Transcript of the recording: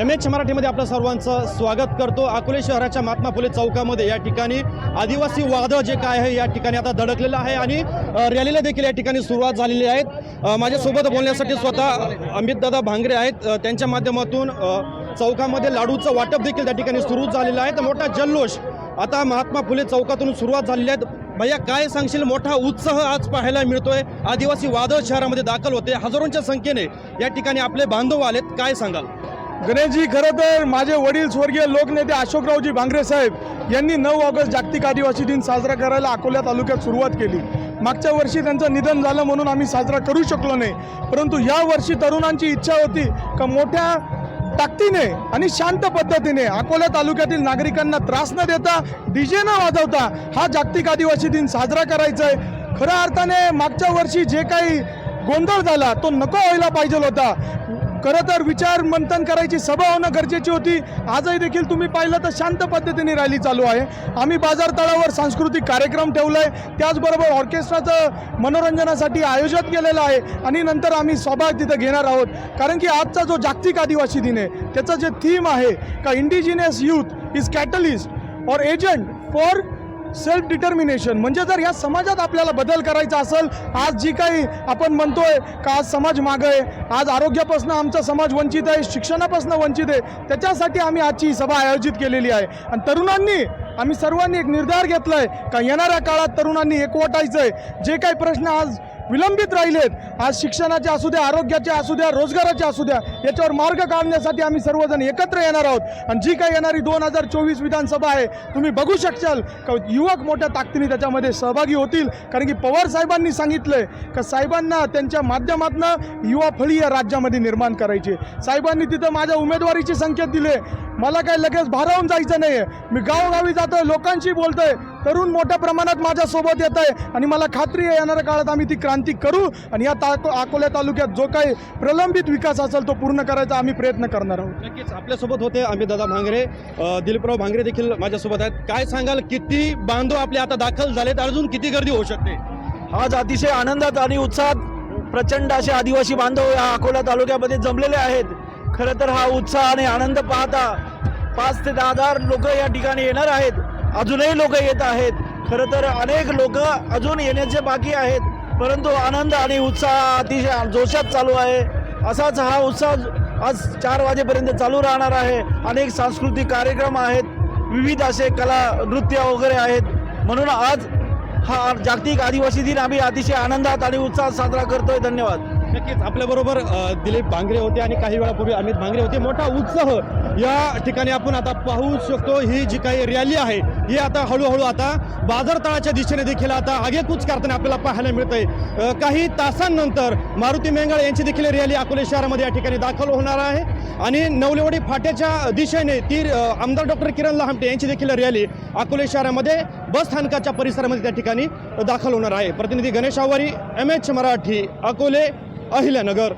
M H मराठीमध्ये आपलं सर्वांचं स्वागत करतो. अकोले शहराच्या महात्मा फुले चौकामध्ये या ठिकाणी आदिवासी वादळ जे काय आहे या ठिकाणी आता धडकलेलं आहे आणि रॅलीला देखील या ठिकाणी सुरुवात झालेली आहे. माझ्यासोबत बोलण्यासाठी स्वतः अमितदादा भांगरे आहेत. त्यांच्या माध्यमातून चौकामध्ये लाडूचं वाटप देखील त्या ठिकाणी सुरू झालेलं आहे. तर मोठा जल्लोष आता महात्मा फुले चौकातून सुरुवात झालेली आहे भैया काय सांगशील? मोठा उत्साह आज पाहायला मिळतोय. आदिवासी वादळ शहरामध्ये दाखल होते. हजारोंच्या संख्येने या ठिकाणी आपले बांधव आलेत. काय सांगाल? गणेशजी खरं तर माझे वडील स्वर्गीय लोकनेते अशोकरावजी भांगरे साहेब यांनी नऊ ऑगस्ट जागतिक आदिवासी दिन साजरा करायला अकोल्या तालुक्यात सुरुवात केली. मागच्या वर्षी त्यांचं निधन झालं म्हणून आम्ही साजरा करू शकलो नाही. परंतु या वर्षी तरुणांची इच्छा होती का मोठ्या ताकदीने आणि शांत पद्धतीने अकोला तालुक्यातील नागरिकांना त्रास न देता डीजे न वाजवता हा जागतिक आदिवासी दिन साजरा करायचा आहे खऱ्या अर्थाने मागच्या वर्षी जे काही गोंधळ झाला तो नको व्हायला पाहिजे होता. खरं तर विचार मंथन करायची सभा होणं गरजेची होती. आजही देखील तुम्ही पाहिलं तर शांत पद्धतीने रॅली चालू आहे. आम्ही बाजार तळावर सांस्कृतिक कार्यक्रम ठेवला आहे त्याचबरोबर ऑर्केस्ट्राचं मनोरंजनासाठी आयोजन केलेलं आहे आणि नंतर आम्ही सभा तिथं घेणार आहोत. कारण की आजचा जो जागतिक आदिवासी दिन आहे त्याचं जे थीम आहे का इंडिजिनियस यूथ इज कॅटलिस्ट और एजंट फॉर सेल्फ डिटर्मिनेशन म्हणजे जर या समाजात आपल्याला बदल करायचा असेल आज जी काही आपण म्हणतोय का आज समाज मागं आहे आज आरोग्यापासून आमचा समाज वंचित आहे शिक्षणापासून वंचित आहे त्याच्यासाठी आम्ही आजची ही सभा आयोजित केलेली आहे. आणि तरुणांनी आम्ही सर्वांनी एक निर्धार घेतला आहे का येणाऱ्या काळात तरुणांनी एकवटायचं आहे जे काही प्रश्न आज विलंबित राहिलेत. आज शिक्षणाचे असू द्या आरोग्याचे असू द्या रोजगाराचे असू द्या याच्यावर मार्ग काढण्यासाठी आम्ही सर्वजण एकत्र येणार आहोत. आणि जी काही येणारी दोन हजार चोवीस विधानसभा आहे तुम्ही बघू शकशाल का युवक मोठ्या ताकदीने त्याच्यामध्ये सहभागी होतील. कारण की पवार साहेबांनी सांगितलंय का साहेबांना त्यांच्या माध्यमातून युवा फळी या राज्यामध्ये निर्माण करायची साहेबांनी तिथं माझ्या उमेदवारीचे संकेत दिले मला काय लगेच भारावून जायचं नाही आहे मी गावोगावी जातोय लोकांशी बोलतोय. तरुण मोठ्या प्रमाणात माझ्यासोबत येत आहे. आणि मला खात्री आहे येणाऱ्या काळात आम्ही ती क्रांती करू. आणि या ता अकोल्या तालुक्यात जो काही प्रलंबित विकास असेल तो पूर्ण करायचा आम्ही प्रयत्न करणार आहोत. नक्कीच आपल्यासोबत होते अमितदादा भांगरे. अ, दिलीपराव भांगरे देखील माझ्यासोबत आहेत. काय सांगाल किती बांधव आपले आता दाखल झालेत? अजून किती गर्दी होऊ शकते? आज अतिशय आनंदात आणि उत्साहात प्रचंड असे आदिवासी बांधव या अकोला तालुक्यामध्ये जमलेले आहेत. खरं तर हा उत्साह आणि आनंद पाहता पाच ते दहा हजार लोक या ठिकाणी येणार आहेत. अजूनही लोक येत आहेत. खरं तर अनेक लोक अजून येण्याचे बाकी आहेत. परंतु आनंद आणि उत्साह अतिशय जोशात चालू आहे. असाच हा उत्साह आज चार वाजेपर्यंत चालू राहणार आहे. अनेक सांस्कृतिक कार्यक्रम आहेत. विविध असे कला नृत्य वगैरे आहेत. म्हणून आज हा जागतिक आदिवासी दिन आम्ही अतिशय आनंदात आणि उत्साहात साजरा करतोय. धन्यवाद. नक्कीच आपल्याबरोबर दिलीप भांगरे होते आणि काही वेळापूर्वी अमित भांगरे होते. मोठा उत्साह या ठिकाणी आपण आता पाहू शकतो. ही जी काही रॅली आहे ही आता हळूहळू आता बाजारतळाच्या दिशेने देखील आता आगेकूच करताना आपल्याला पाहायला मिळतंय. आहे काही तासांनंतर मारुती मेंगाळ यांची देखील रॅली अकोले शहरामध्ये या ठिकाणी दाखल होणार आहे. आणि नवलेवाडी फाट्याच्या दिशेने ती आमदार डॉक्टर किरण लहामटे यांची देखील रॅली अकोले शहरामध्ये बस स्थानकाच्या परिसरामध्ये त्या ठिकाणी दाखल होणार आहे. प्रतिनिधी गणेश आवारी एम एच मराठी अकोले. अहिल्यानगर